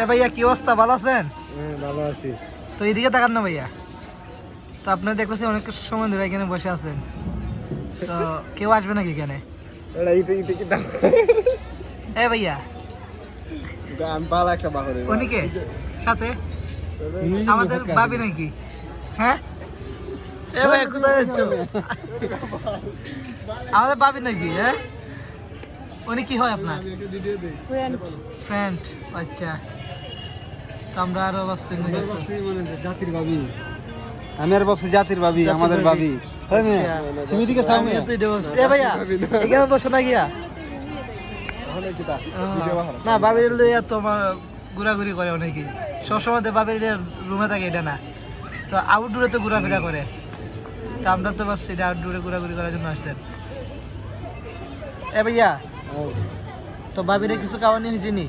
এ ভাইয়া কি অবস্থা? ভালো আছেন? হ্যাঁ ভালো আছি। তো এদিকে তাকান না ভাইয়া। তো আপনার দেখতেছি অনেক সময় ধরে এখানে বসে আছেন। তো কেউ আসবে নাকি এখানে? এ ভাইয়া। উনিকে সাথে? আমাদের ভাবি নাকি? হ্যাঁ? এ ভাই কোথায় যাচ্ছ? আমাদের ভাবি নাকি হ্যাঁ? উনি কি হয় আপনার? ফ্রেন্ড আচ্ছা। তো আমরা আরও ভাবছি জাতির ভাবি। আমি আর ভাবছি জাতির ভাবি আমাদের ভাবি। আচ্ছা। তুমি দিকে সামনে আমিও ভাবছি। এ ভাইয়া এখানে বসো না গিয়া। না বাবির লইয়া তোমার ঘোরাঘুরি করে অনেকে। সবসময় বাবির রুমে থাকে এটা না। তো আউটডোরে তো ঘোরাফেরা করে। তো আমরা তো ভাবছি এটা আউটডোরে ঘোরাঘুরি করার জন্য আসছেন। এ ভাইয়া। তো বাবিরে কিছু খাওয়া নিয়ে নিয়েছি নি।